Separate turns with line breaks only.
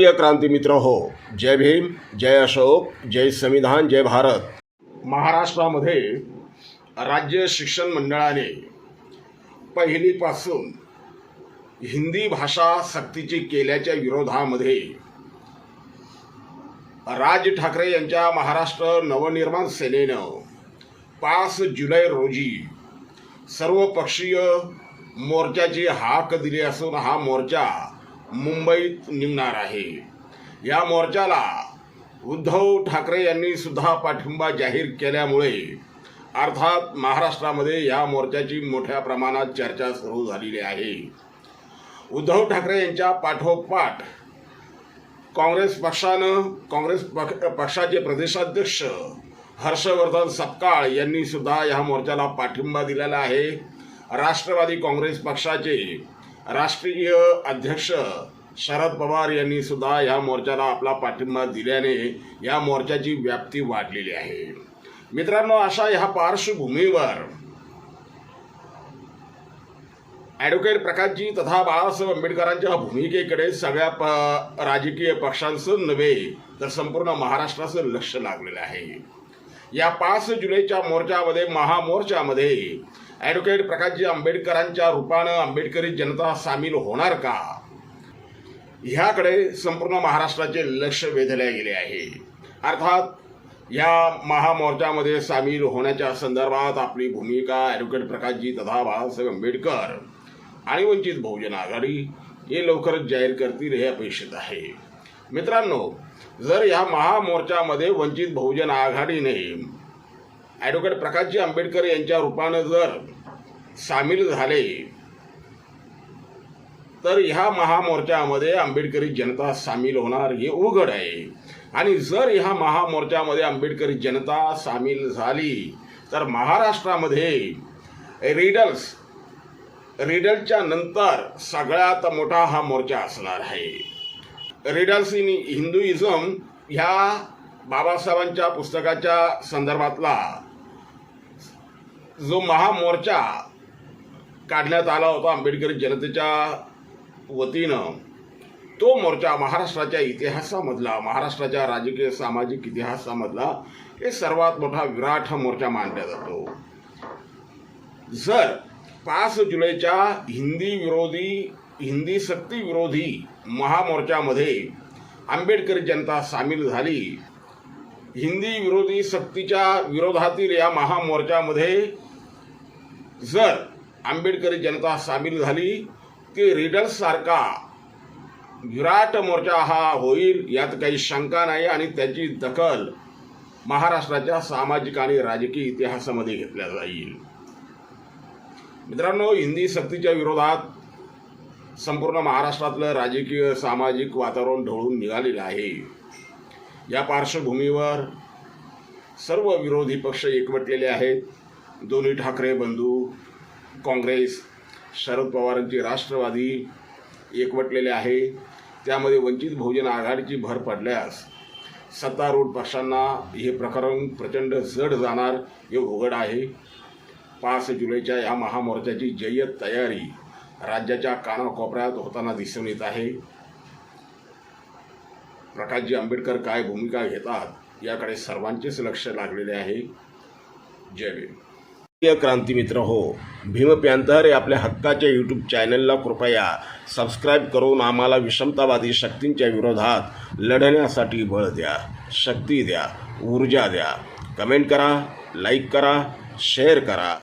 प्रिय क्रांती मित्र हो जय भीम जय अशोक जय संविधान जय भारत. महाराष्ट्रामध्ये राज्य शिक्षण मंडळाने पहिलीपासून हिंदी भाषा सक्तीची केल्याच्या विरोधामध्ये राज ठाकरे यांच्या महाराष्ट्र नवनिर्माण सेनेनं पाच जुलै रोजी सर्वपक्षीय मोर्चाची हाक दिली असून हा मोर्चा मुंबईत निघणार आहे. या मोर्चाला उद्धव ठाकरे यांनी सुद्धा पाठिंबा जाहीर केल्यामुळे अर्थात महाराष्ट्रामध्ये या मोर्चाची मोठ्या प्रमाणात चर्चा सुरू झालेली आहे. उद्धव ठाकरे यांच्या पाठोपाठ काँग्रेस पक्षानं काँग्रेस पक्ष पक्षाचे प्रदेशाध्यक्ष हर्षवर्धन सपकाळ यांनी सुद्धा या मोर्चाला पाठिंबा दिलेला आहे. राष्ट्रवादी काँग्रेस पक्षाचे राष्ट्रीय अध्यक्ष शरद पवार यांनी सुद्धा या मोर्चाला आपला पाठिंबा दिल्याने या मोर्चाची व्याप्ती वाढलेली आहे. मित्रांनो अशा ह्या पार्श्वभूमीवर ॲडव्होकेट प्रकाशजी तथा बाळासाहेब आंबेडकरांच्या भूमिकेकडे सगळ्या प राजकीय पक्षांचं नव्हे तर संपूर्ण महाराष्ट्राचं लक्ष लागलेलं आहे. या पाच जुलैच्या मोर्चामध्ये महामोर्चामध्ये ॲडव्होकेट प्रकाशजी आंबेडकरांच्या रूपानं आंबेडकरी जनता सामील होणार का? ह्याकडे संपूर्ण महाराष्ट्राचे लक्ष वेधले गेले आहे. अर्थात या महामोर्चामध्ये सामील होण्याच्या संदर्भात आपली भूमिका ॲडव्होकेट प्रकाशजी तथा बाळासाहेब आंबेडकर आणि वंचित बहुजन आघाडी हे लवकरच जाहीर करतील हे अपेक्षित आहे. मित्रांनो जर या महामोर्चामध्ये वंचित बहुजन आघाडीने ॲडव्होकेट प्रकाशजी आंबेडकर यांच्या रूपानं जर सामील झाले तर ह्या महामोर्चामध्ये आंबेडकरी जनता सामील होणार हे उघड आहे. आणि जर ह्या महामोर्चामध्ये आंबेडकरी जनता सामील झाली तर महाराष्ट्रामध्ये रिडल्स रिडल्सच्या नंतर सगळ्यात मोठा हा मोर्चा असणार आहे. रिडल्स हिंदुइझम ह्या बाबासाहेबांच्या पुस्तकाच्या संदर्भातला जो महामोर्चा काढण्यात आला होता आंबेडकरी जनतेच्या वतीनं तो मोर्चा महाराष्ट्राच्या इतिहासामधला महाराष्ट्राच्या राजकीय सामाजिक इतिहासामधला हे सर्वात मोठा विराट मोर्चा मानला जातो. जर पाच जुलैच्या हिंदी विरोधी हिंदी सक्ती विरोधी महामोर्चामध्ये आंबेडकरी जनता सामील झाली. हिंदी विरोधी सक्तीच्या विरोधातील या महामोर्चामध्ये जर आंबेडकरी जनता सामील झाली की रिडल्स सारखा विराट मोर्चा हा होईल यात काही शंका नाही आणि त्याची दखल महाराष्ट्राच्या सामाजिक आणि राजकीय इतिहासामध्ये घेतल्या जाईल. मित्रांनो हिंदी सक्तीच्या विरोधात संपूर्ण महाराष्ट्रातलं राजकीय सामाजिक वातावरण ढवळून निघालेलं आहे. या पार्श्वभूमीवर सर्व विरोधी पक्ष एकवटलेले आहेत. दोन्ही ठाकरे बंधू काँग्रेस शरद पवारांची राष्ट्रवादी एकवटलेले आहे. त्यामध्ये वंचित बहुजन आघाडीची भर पडल्यास सत्तारूढ पक्षांना हे प्रकरण प्रचंड जड जाणार हे उघड आहे. पाच जुलैच्या या महामोर्चाची जय्यत तयारी राज्याच्या कानाकोपऱ्यात होताना दिसून येत आहे. प्रकाशजी आंबेडकर काय भूमिका घेतात याकडे सर्वांचेच लक्ष लागलेले आहे. जय भीम. प्रिय क्रांती मित्र हो भीम प्यांतर या आपल्या हक्काच्या यूट्यूब चॅनलला कृपया सबस्क्राईब करून आम्हाला विषमतावादी शक्तींच्या विरोधात लढण्यासाठी बळ द्या शक्ती द्या ऊर्जा द्या. कमेंट करा लाईक करा शेअर करा.